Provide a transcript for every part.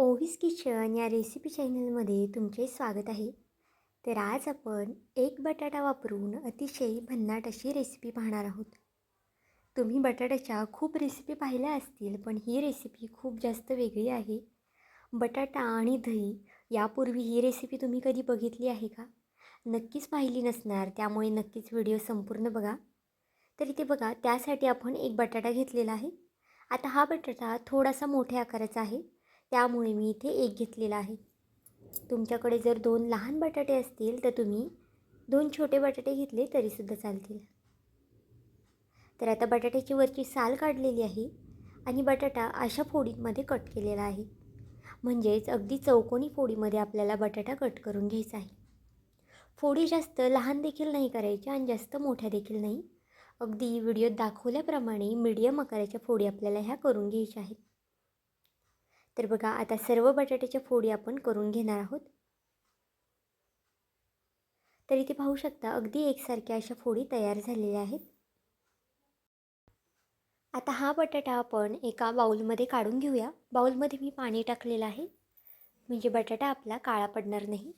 ओव्हिस kitchen या recipe चॅनलमध्ये तुमचे स्वागत आहे. तर आज आपण एक बटाटा वापरून अतिशय भन्नाट अशी रेसिपी पाहणार आहोत. तुम्ही बटाट्याच्या खूप रेसिपी पाहिल्या असतील पण ही रेसिपी खूप जास्त वेगळी आहे. बटाटा आणि दही यापूर्वी ही रेसिपी तुम्ही कधी बघितली आहे का? नक्कीच पाहिली नसणार त्यामुळे नक्कीच व्हिडिओ संपूर्ण बघा. तर इथे बघा त्यासाठी आपण एक बटाटा घेतलेला आहे. आता हा बटाटा थोडासा मोठ्या आकाराचा आहे. त्यामुळे मी इथे एक घेतलेला आहे. तुमच्याकडे जर दोन लहान बटाटे असतील तर तुम्ही दोन छोटे बटाटे घेतले तरीसुद्धा चालतील. तर आता बटाट्याची वरची साल काढलेली आहे आणि बटाटा अशा फोडीमध्ये कट केलेला आहे. म्हणजेच अगदी चौकोनी फोडीमध्ये आपल्याला बटाटा कट करून घ्यायचा आहे. फोडी जास्त लहान देखील नाही करायच्या आणि जास्त मोठ्या देखील नाही. अगदी व्हिडिओत दाखवल्याप्रमाणे मीडियम आकाराच्या फोडी आपल्याला ह्या करून घ्यायच्या आहेत. तर बघा आता सर्व बटाट्याच्या फोडी आपण करून घेणार आहोत. तर इथे पाहू शकता अगदी एकसारख्या अशा फोडी तयार झालेल्या आहेत. आता हा बटाटा आपण एका बाऊलमध्ये काढून घेऊया. बाऊलमध्ये मी पाणी टाकलेलं आहे. म्हणजे बटाटा आपला काळा पडणार नाही.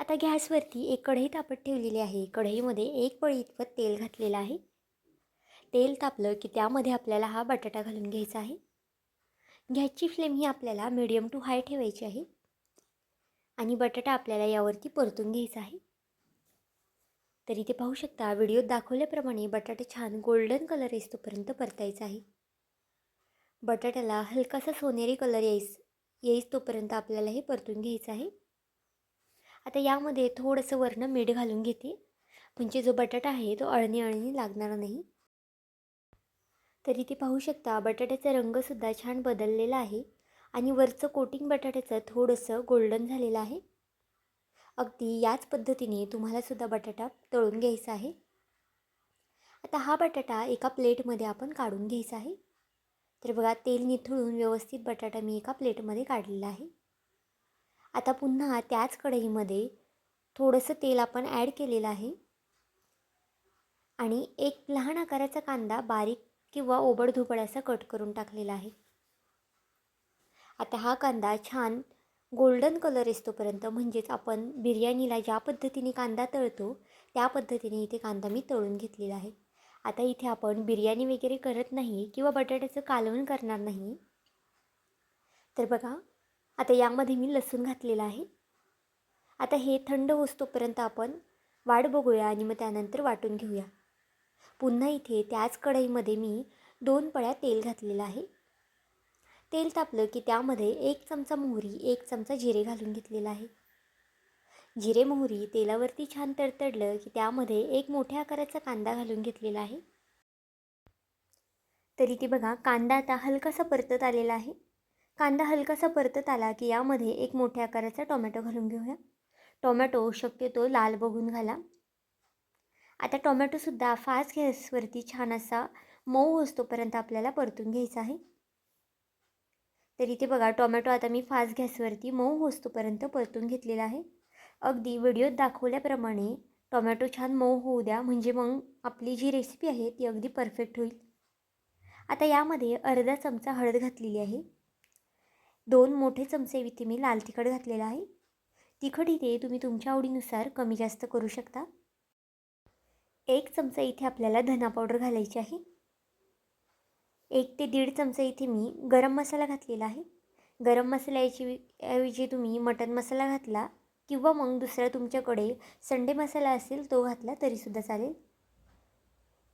आता गॅसवरती एक कढई तापत ठेवलेली आहे. कढईमध्ये एक पळी इतपत तेल घातलेलं आहे. तेल तापलं की त्यामध्ये आपल्याला हा बटाटा घालून घ्यायचा आहे. गॅसची फ्लेम ही आपल्याला मिडियम टू हाय ठेवायची आहे. आणि बटाटा आपल्याला यावरती परतून घ्यायचा आहे. तर इथे पाहू शकता व्हिडिओत दाखवल्याप्रमाणे बटाटा छान गोल्डन कलर येईस्तोपर्यंत परतायचा आहे. बटाट्याला हलकासा सोनेरी कलर येईस येईस तोपर्यंत आपल्याला हे परतून घ्यायचं आहे. आता यामध्ये थोडंसं वरनं मीठ घालून घेते. म्हणजे जो बटाटा आहे तो अळणी अळणी लागणार नाही. तर इथे पाहू शकता बटाट्याचा रंगसुद्धा छान बदललेला आहे आणि वरचं कोटिंग बटाट्याचं थोडंसं गोल्डन झालेलं आहे. अगदी याच पद्धतीने तुम्हालासुद्धा बटाटा तळून घ्यायचा आहे. आता हा बटाटा एका प्लेटमध्ये आपण काढून घ्यायचा आहे. तर बघा तेल निथळून व्यवस्थित बटाटा मी एका प्लेटमध्ये काढलेला आहे. आता पुन्हा त्याच कढईमध्ये थोडंसं तेल आपण ॲड केलेलं आहे. आणि एक लहान आकाराचा कांदा बारीक किंवा ओबडधोबड असा कट करून टाकलेला आहे. आता हा कांदा छान गोल्डन कलर येतोपर्यंत म्हणजेच आपण बिर्याणीला ज्या पद्धतीने कांदा तळतो त्या पद्धतीने इथे कांदा मी तळून घेतलेला आहे. आता इथे आपण बिर्याणी वगैरे करत नाही किंवा बटाट्याचं कालवण करणार नाही. तर बघा आता यामध्ये मी लसूण घातलेला आहे. आता हे थंड होतोपर्यंत आपण वाट बघूया आणि मग त्यानंतर वाटून घेऊया. पुन्हा इथे त्याच कढईमध्ये मी दोन पळ्या तेल घातलेलं आहे. तेल तापलं की त्यामध्ये एक चमचा मोहरी एक चमचा जिरे घालून घेतलेला आहे. जिरे मोहरी तेलावरती छान तडतडलं की त्यामध्ये एक मोठ्या आकाराचा कांदा घालून घेतलेला आहे. तरी ती बघा कांदा आता हलकासा परतत आलेला आहे. कांदा हलकासा परतत आला की यामध्ये एक मोठ्या आकाराचा टोमॅटो घालून घेऊया. टोमॅटो शक्यतो लाल बघून घाला. आता टोमॅटोसुद्धा फास्ट गॅसवरती छान असा मऊ असतोपर्यंत आपल्याला परतून घ्यायचा आहे. तर इथे बघा टोमॅटो आता मी फास्ट गॅसवरती मऊ होस्तोपर्यंत परतून घेतलेला आहे. अगदी व्हिडिओत दाखवल्याप्रमाणे टोमॅटो छान मऊ होऊ द्या म्हणजे मग आपली जी रेसिपी आहे ती अगदी परफेक्ट होईल. आता यामध्ये अर्धा चमचा हळद घातलेली आहे. दोन मोठे चमचे इथे मी लाल तिखट घातलेला आहे. तिखट इथे तुम्ही तुमच्या आवडीनुसार कमी जास्त करू शकता. एक चमचा इथे आपल्याला धना पावडर घालायची आहे. एक ते दीड चमचा इथे मी गरम मसाला घातलेला आहे. गरम मसाल्याची ऐवजी तुम्ही मटन मसाला घातला किंवा मग दुसरा तुमच्याकडे संडे मसाला असेल तो घातला तरीसुद्धा चालेल.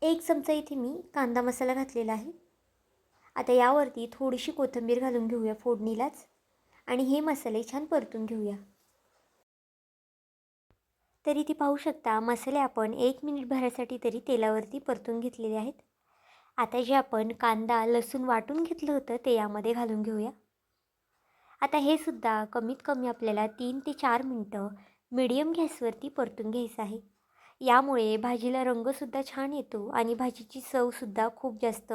एक चमचा इथे मी कांदा मसाला घातलेला आहे. आता यावरती थोडीशी कोथिंबीर घालून घेऊया फोडणीलाच. आणि हे मसाले छान परतून घेऊया. तरी ती पाहू शकता मसाले आपण एक मिनिट भरासाठी तरी तेलावरती परतून घेतलेले आहेत. आता जे आपण कांदा लसूण वाटून घेतलं होतं ते यामध्ये घालून घेऊया. आता हे सुद्धा कमीत कमी आपल्याला तीन ते चार मिनटं मिडियम गॅसवरती परतून घ्यायचं आहे. यामुळे भाजीला रंगसुद्धा छान येतो आणि भाजीची चवसुद्धा खूप जास्त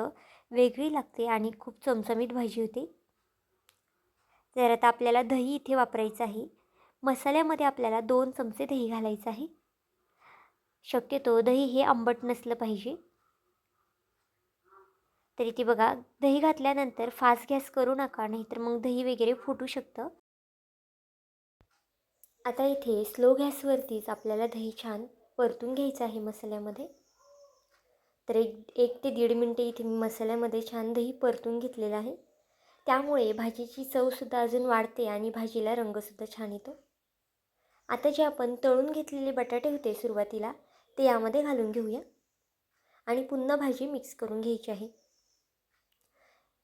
वेगळी लागते आणि खूप चमचमीत भाजी होते. तर आता आपल्याला दही इथे वापरायचं आहे मसाल्यामध्ये आपल्याला दोन चमचे दही घालायचं आहे. शक्यतो दही हे आंबट नसलं पाहिजे. तरी ती बघा दही घातल्यानंतर फास्ट गॅस करू नका नाहीतर मग दही वगैरे फुटू शकतं. आता इथे स्लो गॅसवरतीच आपल्याला दही छान परतून घ्यायचं आहे मसाल्यामध्ये. तर एक एक ते दीड मिनटे इथे मी मसाल्यामध्ये छान दही परतून घेतलेलं आहे. त्यामुळे भाजीची चवसुद्धा अजून वाढते आणि भाजीला रंगसुद्धा छान येतो. आता जे आपण तळून घेतलेले बटाटे होते सुरुवातीला ते यामध्ये घालून घेऊया. आणि पुन्हा भाजी मिक्स करून घ्यायची आहे.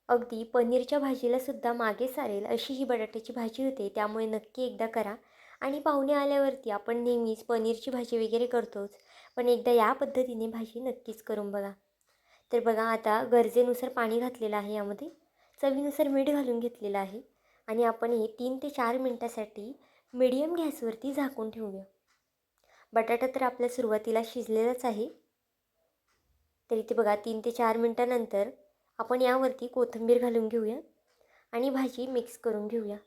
अगदी पनीरच्या भाजीला सुद्धा मागे सारेल अशी ही बटाट्याची भाजी होते त्यामुळे नक्की एकदा करा. आणि पाहुणे आल्यावरती आपण नेहमीच पनीरची भाजी वगैरे करतोच पण एकदा या पद्धतीने भाजी नक्कीच करून बघा. तर बघा आता गरजेनुसार पाणी घातलेलं आहे यामध्ये. चवीनुसार मीठ घालून घेतलेलं आहे. आणि आपण हे तीन ते चार मिनटासाठी मिडियम गॅसवरती झाकून ठेवूया. बटाटा तर आपल्या सुरुवातीला शिजलेलाच आहे. तर इथे बघा तीन ते चार मिनटानंतर आपण यावरती कोथिंबीर घालून घेऊया आणि भाजी मिक्स करून घेऊया.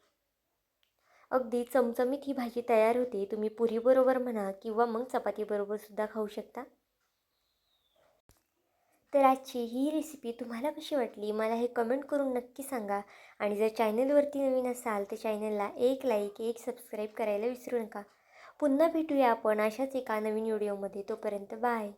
अगदी चमचमीत ही भाजी तयार होते तुम्ही पुरीबरोबर म्हणा किंवा मग चपातीबरोबर सुद्धा खाऊ शकता. तर आजची ही रेसिपी तुम्हाला कशी वाटली? मला हे कमेंट करून नक्की सांगा. आणि जर चॅनलवरती नवीन असाल तर चॅनलला एक लाईक एक सबस्क्राईब करायला विसरू नका. पुन्हा भेटूया आपण अशाच एका नवीन व्हिडिओमध्ये तोपर्यंत बाय